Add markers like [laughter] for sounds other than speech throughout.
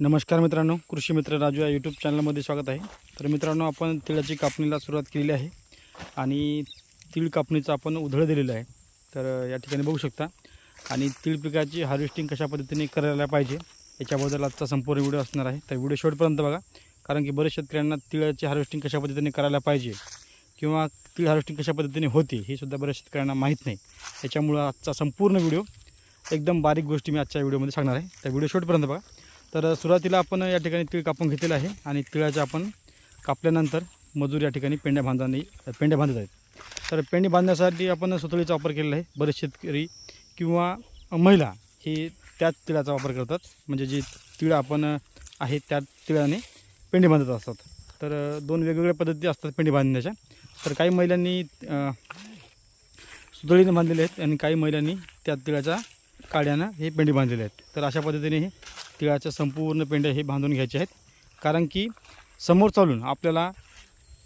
नमस्कार मित्रांनो कृषी मित्र राजू या यूट्यूब चॅनलमध्ये स्वागत आहे. तर मित्रांनो आपण तिळाची कापणीला सुरुवात केलेली आहे आणि तीळ कापणीचं आपण उधळं दिलेलं आहे. तर या ठिकाणी बघू शकता. आणि तीळ पिकाची हार्वेस्टिंग कशा पद्धतीने करायला पाहिजे याच्याबद्दल आजचा संपूर्ण व्हिडिओ असणार आहे. तर व्हिडिओ शेवटपर्यंत बघा. कारण की बरेच शेतकऱ्यांना तिळाची हार्वेस्टिंग कशा पद्धतीने करायला पाहिजे किंवा तीळ हार्वेस्टिंग कशा पद्धतीने होते हे सुद्धा बऱ्याच शेतकऱ्यांना माहीत नाही. त्याच्यामुळं आजचा संपूर्ण व्हिडिओ एकदम बारीक गोष्टी मी आजच्या व्हिडिओमध्ये सांगणार आहे. तर व्हिडिओ शेवटपर्यंत बघा. तर सुरुवातीला आपण या ठिकाणी तीळ कापून घेतलेलं आहे आणि तिळाच्या आपण कापल्यानंतर मजूर या ठिकाणी पेंड्या बांधाने पेंड्या बांधत आहेत. तर पेंडी बांधण्यासाठी आपण सुतळीचा वापर केलेला आहे. बरेच शेतकरी किंवा महिला हे त्याच तिळाचा वापर करतात. म्हणजे जे तिळ आपण आहे त्या तिळाने पेंडी बांधत असतात. तर दोन वेगवेगळ्या पद्धती असतात पेंडी बांधण्याच्या तर काही महिलांनी सुतळीने बांधलेले आहेत आणि काही महिलांनी त्या तिळाच्या काड्यानं हे पेंडी बांधलेले आहेत. तर अशा पद्धतीने हे तिळाच्या संपूर्ण पेंड्या हे बांधून घ्यायचे आहेत. कारण की समोर चालून आपल्याला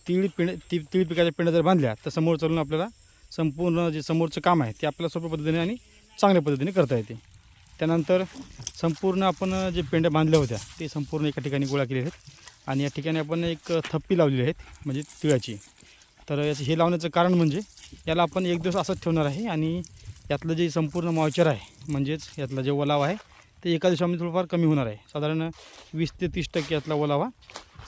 तीळ पिंड ती तीळ पिकाच्या पेंड्या जर बांधल्या तर समोर चालून आपल्याला संपूर्ण जे समोरचं काम आहे ते आपल्याला सोप्या पद्धतीने आणि चांगल्या पद्धतीने करता येते. त्यानंतर संपूर्ण आपण जे पेंड्या बांधल्या होत्या ते संपूर्ण एका ठिकाणी गोळा केले आहेत. आणि या ठिकाणी आपण एक थप्पी लावलेली आहेत म्हणजे तिळाची. तर याचं हे लावण्याचं कारण म्हणजे याला आपण एक दिवस असंच ठेवणार आहे आणि यातलं जे संपूर्ण मॉइश्चर आहे म्हणजेच यातला जे ओलावा आहे ते एका दिवसामध्ये थोडंफार कमी होणार आहे. साधारण वीस ते तीस टक्के यातला ओलावा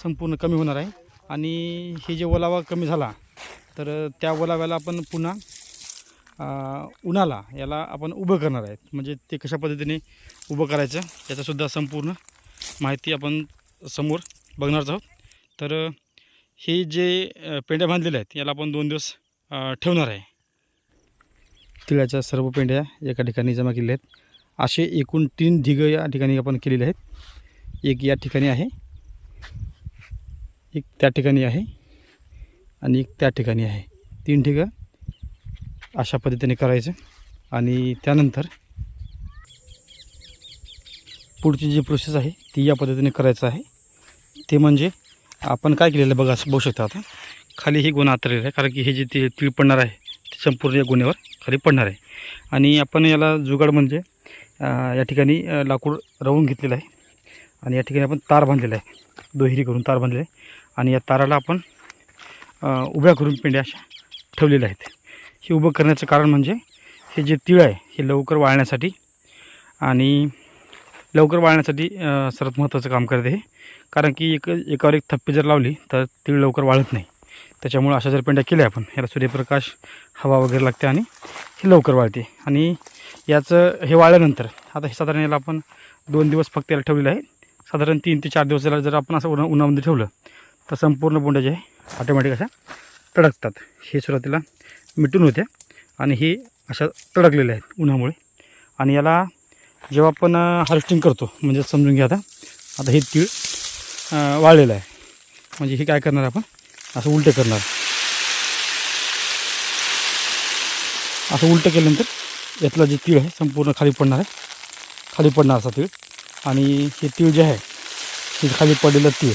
संपूर्ण कमी होणार आहे. आणि हे जे ओलावा कमी झाला तर त्या ओलाव्याला आपण पुन्हा उन्हाला याला आपण उभं करणार आहेत. म्हणजे ते कशा पद्धतीने उभं करायचं याचासुद्धा संपूर्ण माहिती आपण समोर बघणारच आहोत. तर हे जे पेंड्या बांधलेल्या आहेत याला आपण दोन दिवस ठेवणार आहे. तिळाच्या सर्व पेंड्या एका ठिकाणी जमा केलेल्या आहेत. असे एकूण तीन ढिगं या ठिकाणी आपण केलेले आहेत. एक या ठिकाणी आहे. एक त्या ठिकाणी आहे आणि एक त्या ठिकाणी आहे. तीन ढिगं अशा पद्धतीने करायचं आणि त्यानंतर पुढची जी प्रोसेस आहे ती या पद्धतीने करायचं आहे. ते म्हणजे आपण काय केलेलं बघा असं बघू शकता आता. खाली हे गुण आतरलेलं आहे कारण की हे जे ती तीळ पडणार आहे ते संपूर्ण या गुन्ह्यावर खाली पडणार आहे. आणि आपण याला जुगाड म्हणजे या ठिकाणी लाकूड रवून घेतलेलं आहे. आणि या ठिकाणी आपण तार बांधलेला आहे. दोहिरी करून तार बांधलेला आहे. आणि या ताराला आपण उभ्या करून पेंड्या अशा ठेवलेल्या आहेत. हे उभं करण्याचं कारण म्हणजे हे जे तीळ आहे हे लवकर वाळण्यासाठी आणि लवकर वाळण्यासाठी सर्वात महत्त्वाचं काम करते हे. कारण की एक एकावर एक थप्पी जर लावली तर तीळ लवकर वाळत नाही. त्याच्यामुळं अशा जर पेंड्या केल्या आपण याला सूर्यप्रकाश हवा वगैरे लागते आणि हे लवकर वाळते. आणि याचं हे वाळल्यानंतर आता हे साधारण याला आपण दोन दिवस फक्त याला ठेवलेलं आहे. साधारण तीन ते चार दिवस याला जर आपण असं उन्हा उन्हामध्ये ठेवलं तर संपूर्ण बोंड्या जे आहे ऑटोमॅटिक अशा तडकतात. हे सुरुवातीला मिटून होते आणि हे अशा तडकलेल्या आहेत उन्हामुळे. आणि याला जेव्हा आपण हार्वेस्टिंग करतो म्हणजे समजून घ्या आता. आता हे तीळ वाळलेलं आहे. म्हणजे हे काय करणार आपण? असं उलटं करणार. असं उलटं केल्यानंतर यातलं जे तीळ आहे संपूर्ण खाली पडणार आहे. खाली पडणार असा तीळ. आणि हे तीळ जे आहे हे खाली पडलेलं तीळ.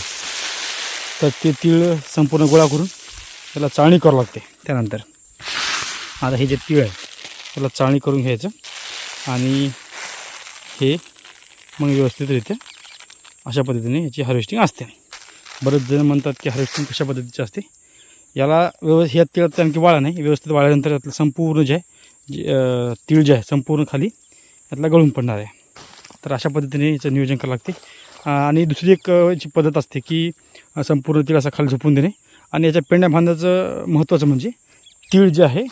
तर ते तीळ संपूर्ण गोळा करून त्याला चाळणी करावं लागते त्यानंतर. आता हे जे तीळ आहे त्याला चाळणी करून घ्यायचं. आणि हे मग व्यवस्थितरित्या अशा पद्धतीने याची हार्वेस्टिंग असते. बरेच जण म्हणतात की हार्वेस्टिंग कशा पद्धतीची असते? याला व्यव ह्या तिळात आणखी वाळा नाही व्यवस्थित वाळल्यानंतर त्यातलं संपूर्ण जे आहे जे तीळ जे आहे संपूर्ण खाली यातला गळून पडणार आहे. तर अशा पद्धतीने याचं नियोजन करावं लागते. आणि दुसरी एक जी पद्धत असते की संपूर्ण तीळ असा खाली झोपून देणे. आणि याच्या पेंड्या बांधायचं महत्त्वाचं म्हणजे तीळ जे आहे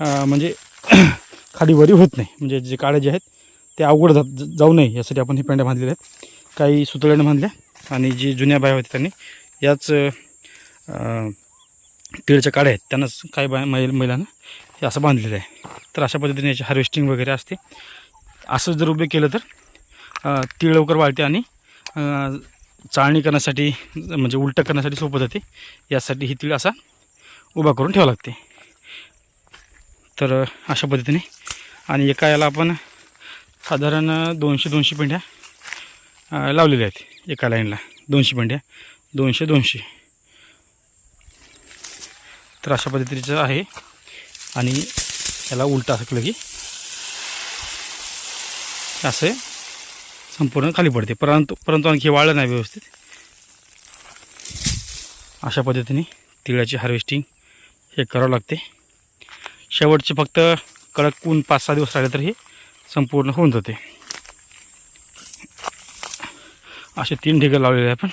म्हणजे [clears throat] खाली वरी होत नाही. म्हणजे जे काळे जे आहेत ते अवघड जा जाऊ नये. यासाठी आपण हे पेंड्या बांधलेल्या आहेत. काही सुतळ्याने बांधल्या आणि जी जुन्या बाया होत्या त्यांनी याच तिळच्या काड्या आहेत. त्यांनाच काही बाया महिलांना हे असं बांधलेलं आहे. तर अशा पद्धतीने याची हार्वेस्टिंग वगैरे असते. असं जर उभे केलं तर तीळ लवकर वाळते आणि चाळणी करण्यासाठी म्हणजे उलटं करण्यासाठी सोपं जाते. यासाठी ही तीळ असा उभा करून ठेवावं लागते. तर अशा पद्धतीने. आणि एका याला आपण साधारण दोनशे दोनशे पेंड्या लावलेल्या आहेत. एका लाईनला. दोनशे पेंड्या दोनशे दोनशे. तर अशा पद्धतीचं आहे. आणि याला उलटा सकलं की असे संपूर्ण खाली पडते. परंतु परंतु आणखी वाळलं नाही व्यवस्थित. अशा पद्धतीने तिळाची हार्वेस्टिंग हे करावं लागते. शेवटचे फक्त कडक ऊन पाच सहा दिवस राहिले तर हे संपूर्ण होऊन जाते. असे तीन ढिगं लावलेले आहे आपण.